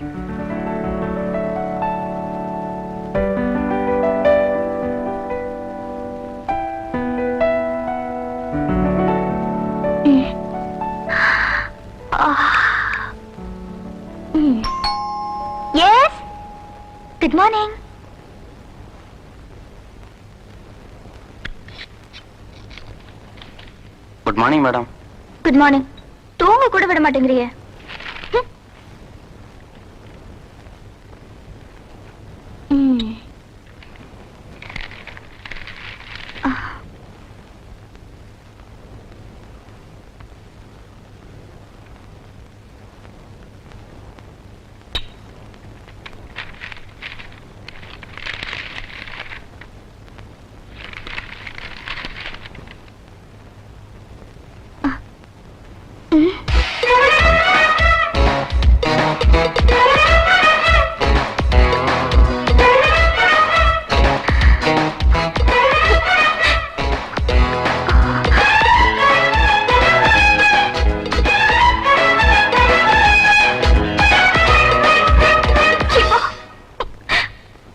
Yes good morning good morning madam good morning தூங்க கூட விட மாட்டேங்கிறியே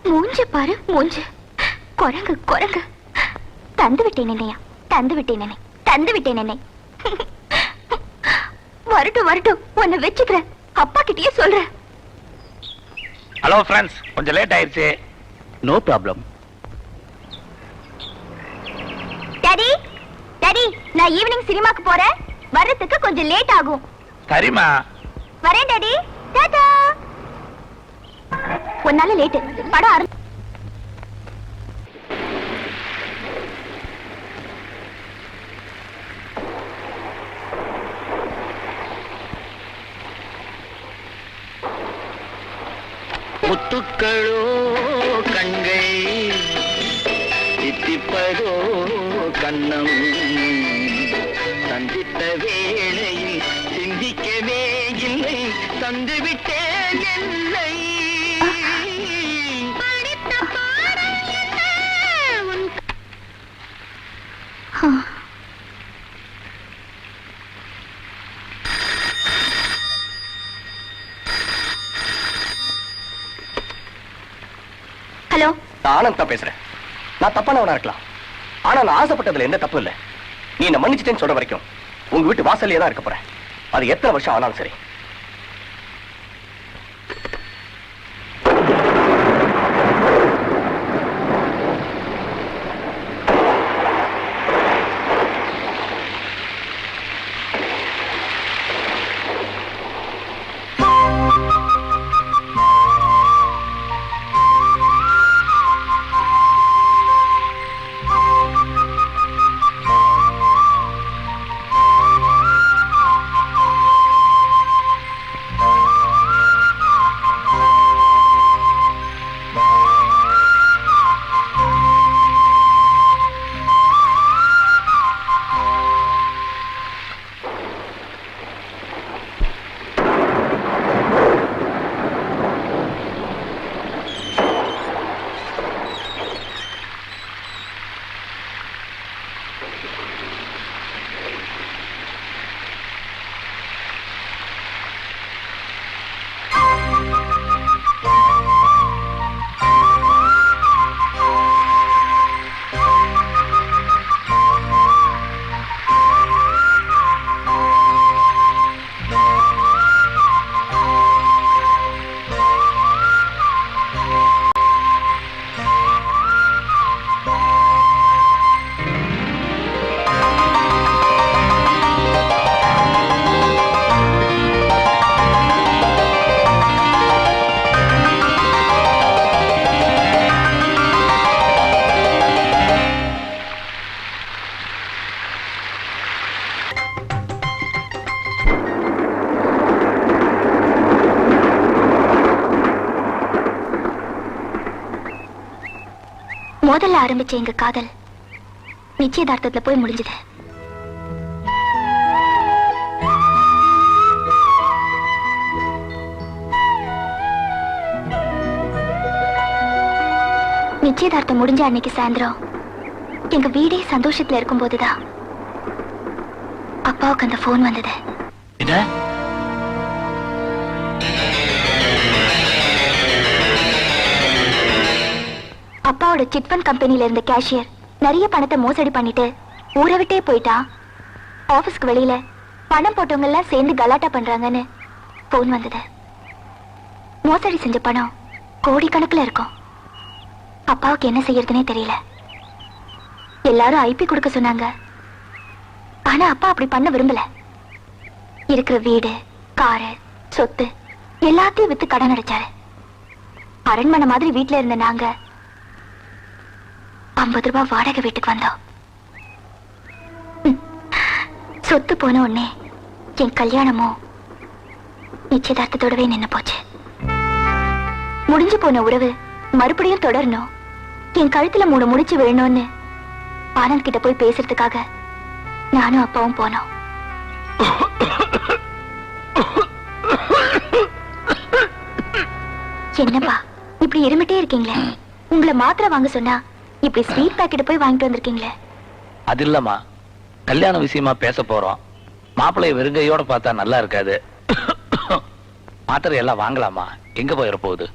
மூஞ்ச பாரு மூஞ்சு. குரங்கு குரங்கு. தந்து விட்டேன் என்னையா தந்து விட்டேன் என்னை தந்து விட்டேன் என்னை வரட்டும் வரட்டும். உன்னை வச்சுக்கிறேன். அப்பா கிட்டயே சொல்றேன். ஹலோ ஃப்ரெண்ட்ஸ் கொஞ்சம் லேட் ஆயிருச்சு. நோ ப்ராப்ளம் டாடி டாடி நான் ஈவினிங் சினிமாக்கு போறேன். வர்றதுக்கு கொஞ்சம் லேட் ஆகும். சரிம்மா. வரேன் டாடி டாடா ஒன்னால லேட் படம் முத்துக்களோ கண்கள் சித்திப்பதோ கண்ணம். சந்தித்த வேளையில் சிந்திக்கவே இல்லை தந்துவிட்டேன் என்னை ஹலோ. நான் ஆனந்த் தான் பேசுறேன். நான் தப்பானவனா இருக்கலாம். ஆனா நான் ஆசைப்பட்டதுல எந்த தப்பு இல்ல. நீ என்ன மன்னிச்சிட்டேன்னு சொல்ற வரைக்கும் உங்க வீட்டு வாசல்லே தான் இருக்க போறேன். அது எத்தனை வருஷம் ஆனாலும் சரி. முதல்ல ஆரம்பிச்ச எங்க காதல் நிச்சயதார்த்தத்துல போய் முடிஞ்சது. நிச்சயதார்த்தம் முடிஞ்ச அன்னைக்கு சாயந்தரம் எங்க வீடே சந்தோஷத்துல இருக்கும் போதுதான் அப்பாவுக்கு அந்த போன் வந்தது. என்ன? அப்பாவோட சிட் கம்பெனில இருந்த கேஷியர் நிறைய பணத்தை மோசடி பண்ணிட்டு ஊரை விட்டே போயிட்டான். ஆபீஸ்க்கு வெளியில பணம் போட்டவங்க எல்லாம் சேர்ந்து கலாட்டா பண்றாங்கன்னு போன் வந்தது. மோசடி செஞ்ச பணம் கோடிக்கணக்கில் இருக்கும். அப்பாவுக்கு என்ன செய்யறதுனே தெரியல. எல்லாரும் ஐபி கொடுக்க சொன்னாங்க. ஆனா அப்பா அப்படி பண்ண விரும்பல. இருக்கிற வீடு காரு சொத்து எல்லாத்தையும் வித்து கடன் அடைச்சாரு. அரண்மனை மாதிரி வீட்ல இருந்த நாங்க ஐம்பது ரூபாய் வாடகை வீட்டுக்கு வந்தோம். சொத்து போன உடனே என் கல்யாணமும் நிச்சயதார்த்தத்தோடவே நின்னு போச்சு. முடிஞ்சு போன உறவு மறுபடியும் தொடரணும். என் கழுத்துல மூணு முடிச்சு விழணும்னு ஆனந்த் கிட்ட போய் பேசுறதுக்காக நானும் அப்பாவும் போனோம். என்னப்பா இப்படி இருமிட்டே இருக்கீங்களே? உங்களை மாத்திரை வாங்க சொன்னா இப்படி ஸ்வீட் பாக்கெட் போய் வாங்கிட்டு வந்திருக்கீங்களே? அது இல்லம்மா. கல்யாண விஷயமா பேச போறோம். மாப்பிள்ளைய வெறுங்கையோட பார்த்தா நல்லா இருக்காது. மாத்திரை எல்லாம் வாங்கலாமா? எங்க போயிட போகுது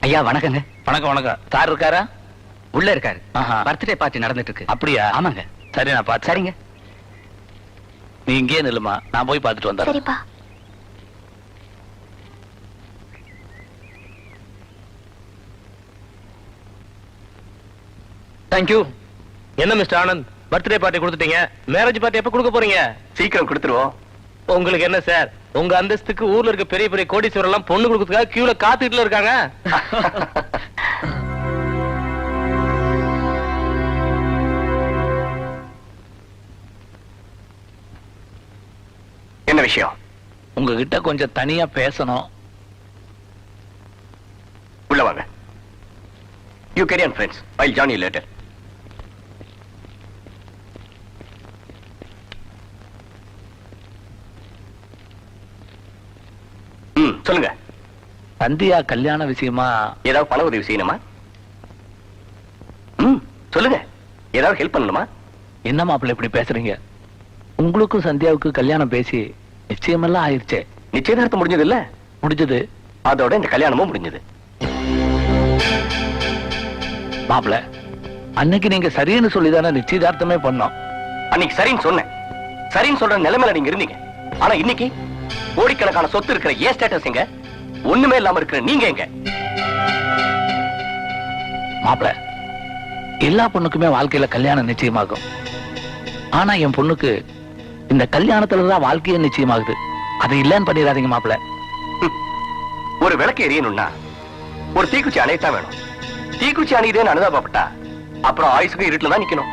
ஐயா வணக்கங்க. வணக்கம் வணக்கம். சார் இருக்காரா? உள்ள இருக்காரு. ஆஹா. பர்த்டே பார்ட்டி நடந்துட்டு இருக்கு அப்படியா? ஆமாங்க. சரி நான் பார்த்து சரிங்க. நீ இங்கேயே நில்லுமா. நான் போய் பார்த்துட்டு சரிப்பா. தேங்க்யூ என்ன மிஸ்டர் ஆனந்த்? பர்த்டே பார்ட்டி கொடுத்துட்டீங்க. மேரேஜ் பார்ட்டி எப்ப கொடுக்க போறீங்க? சீக்கிரம் கொடுத்துருவோம். உங்களுக்கு என்ன சார் உங்க அந்தஸ்துக்கு ஊர்ல இருக்க பெரிய பெரிய கோடீஸ்வரர் எல்லாம் பொண்ணு கொடுக்கறதுக்காக கியூல காத்துக்கிட்டுல இருக்காங்க? என்ன விஷயம்? உங்ககிட்ட கொஞ்சம் தனியா பேசணும். உள்ள வாங்க. You carry friends I join you later ம் சொல்லுங்க. சந்தியா கல்யாண விஷயமா? ஏதாவது பண உதவி செய்யணுமா? ம் சொல்லுங்க. ஏதாவது ஹெல்ப் பண்ணணுமா? என்ன மாப்பிள்ளை இப்படி பேசுறீங்க? உங்களுக்கும் சந்தியாவுக்கும் கல்யாணம் பேசி நிச்சயமெல்லாம் ஆயிருச்சே. நிச்சயதார்த்தம் முடிஞ்சது இல்ல முடிஞ்சது. அதோட இந்த கல்யாணமும் முடிஞ்சது. மாப்பிள்ள அன்னைக்கு நீங்க சரின்னு சொல்லிதானே நிச்சயதார்த்தமே பண்ணோம். அன்னைக்கு சரின்னு சொன்னேன். சரின்னு சொல்ற நிலைமையில நீங்க இருந்தீங்க. ஆனா இன்னைக்கு கோடிக்கணக்கான சொத்து இருக்கிற ஏ ஸ்டேட்டஸ் எங்க? ஒண்ணுமே இல்லாம இருக்கிற நீங்க எங்க? மாப்பிள்ள எல்லா பொண்ணுக்குமே வாழ்க்கையில கல்யாணம் நிச்சயமாகும். ஆனா என் பொண்ணுக்கு இந்த கல்யாணத்துலதான் வாழ்க்கையே நிச்சயமாகுது. அதை இல்லைன்னு பண்ணிடாதீங்க மாப்பிள்ள ஒரு விளக்கு எரியணும்னா ஒரு தீக்குச்சி அணையத்தான் வேணும். தீக்குச்சி அணையுதேன்னு அனுதாபப்பட்டா அப்புறம் ஆயுசுக்கும் இருட்டுல தான் நிக்கணும்.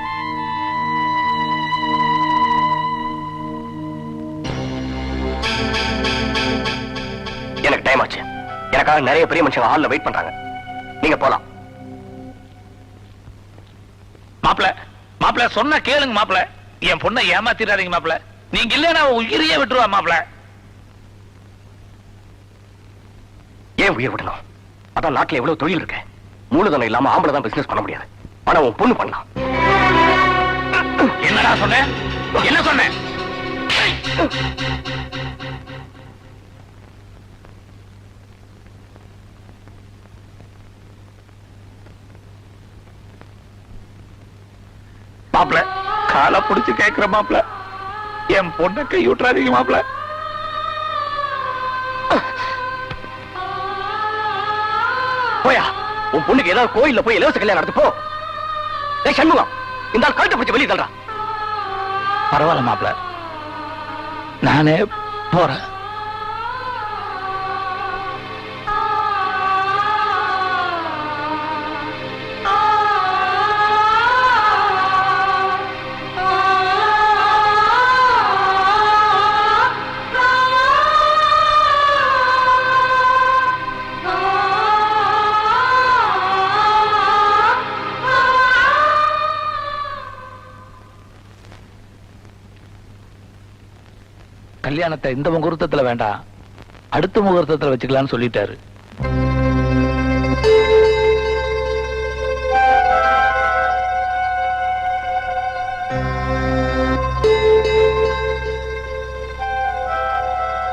உங்களுக்காக நிறைய பெரிய மனுஷங்க ஹாலில் வெயிட் பண்றாங்க. நீங்க போலாம். மாப்பிள மாப்பிள சொன்ன கேளுங்க மாப்பிள. என் பொண்ணை ஏமாத்திடாதீங்க மாப்பிள. நீங்க இல்லைன்னா உயிரியே விட்டுருவா மாப்பிள. ஏன் உயிர் விடணும்? அதான் நாட்டில் எவ்வளவு தொழில் இருக்கு. மூலதனம் இல்லாம ஆம்பளை தான் பிசினஸ் பண்ண முடியாது. ஆனா உன் பொண்ணு பண்ணலாம். என்னடா சொன்னேன் என்ன சொன்னேன் மாப்பிள காலை புடிச்சு கேக்குற மாப்பிள என் பொண்ண கை விட்டுறாதீங்க மாப்பிள போயா உன் பொண்ணுக்கு ஏதாவது கோயில்ல போய் இலவச கல்யாணம் நடத்து போ. ஏய் சண்முகம் இந்த ஆள் கழுத்தை பிடிச்சு வெளியே தள்ளுறான் பரவாயில்ல மாப்பிள நானே போறேன். கல்யாணத்தை இந்த முகூர்த்தத்துல வேண்டாம். அடுத்த முகூர்த்தத்துல வச்சுக்கலாம்னு சொல்லிட்டாரு.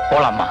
போலாமா